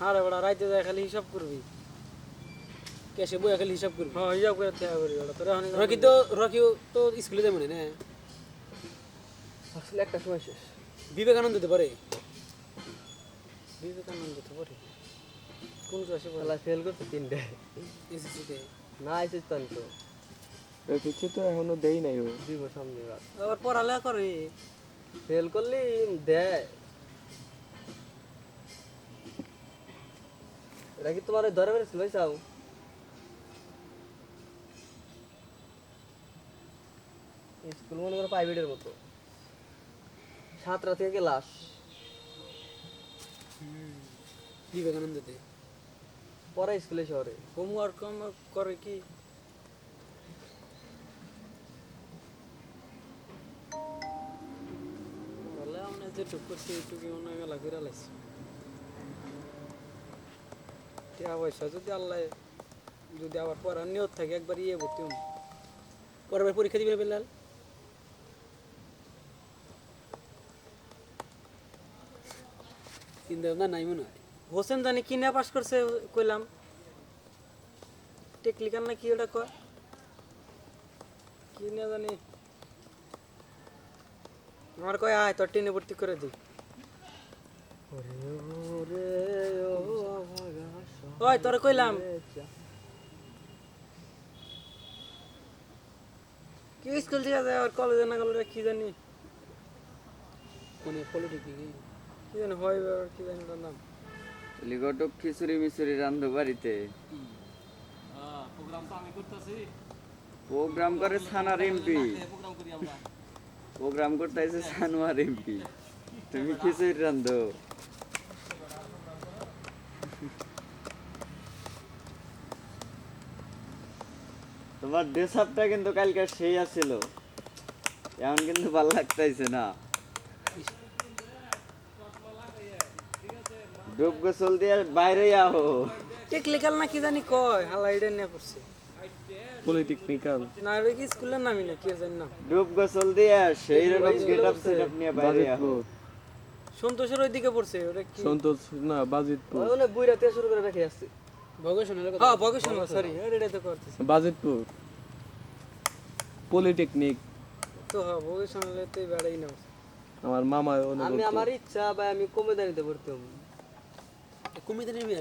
হারে বড়া রাইতে যায় খালি হিসাব করবি। কেসে বইয়া খালি হিসাব করবি। হ্যাঁ হিসাব করে দেওয়া করি ওটা তোরা রকি তো রকিও তো স্কুলে যাবে না আসলে একটা সময় শেষ। বিবেকানন্দ দিতে পারে বিবেকানন্দ তো পড়ে। কোন ক্লাসে পড়ে? ফেল করতে তিনটে। এসএসসিতে? না এসেছ তো। কিছু তো এখনও দেই নাই ও। দিব সামনে বার আবার পড়ালেখা করে? ফেল করলে দেয় এটা কি তোমার ওই ধরে পেরেছিল ওই চাও? স্কুল মনে করো প্রাইভেটের মতো। সাতটা থেকে ক্লাস বিবেকানন্দতে পরে স্কুলে শহরে। হোমওয়ার্ক করে কি? যেটুকু করছি হয় মেলা করে লাইছি। টাকা পয়সা যদি আল্লাহ যদি আবার পড়ার নিয়ত থাকে, একবার ইয়ে ভর্তি পরের পরীক্ষা দিবে বেলাল? চিন্তা ভাবনা নাই মনে হয়। হোসেন জানি কি না করছে কইলাম। না কি ওটা কয়? কি না জানি। আমার কয়, আয় তোর টেনে ভর্তি করে দিই ওই তোর কইলাম। কি স্কুল থেকে যায় আর কলেজে না গেল কি জানি? মানে পলিটেকনিক কি জানি হয় বা কি জানি তার নাম। লিগটক খিচুড়ি মিচুড়ি রান্ধো বাড়িতে। প্রোগ্রাম করে সানার এমপি। প্রোগ্রাম করতে আছে সানোয়ার এমপি। তুমি খিচুড়ি রান্ধো। তোমার ড্রেস আপটা কিন্তু কালকে সেই আছিল। এমন কিন্তু ভালো লাগতেছে না। ডুব গোসল দিয়ে বাইরে আহো। টেকনিক্যাল না কি জানি কয় হালা এটা নিয়ে পলিটেকনিক্যাল না কি স্কুলের নামই না কি জানি দিয়ে সেই রকম আপ নিয়ে বাইরে আহো। সন্তোষের ওইদিকে পড়ছে ওটা কি? সন্তোষ না বাজিতপুর। বুইরা থেকে শুরু করে রেখে আসছে। হ্যাঁ বাজিতপুর। পলিটেকনিক তো হ্যাঁ তো বেড়াই না আমার মামা আমি আমার ইচ্ছা ভাই আমি কমে দাঁড়িয়ে ভর্তি হব। কমে নেমে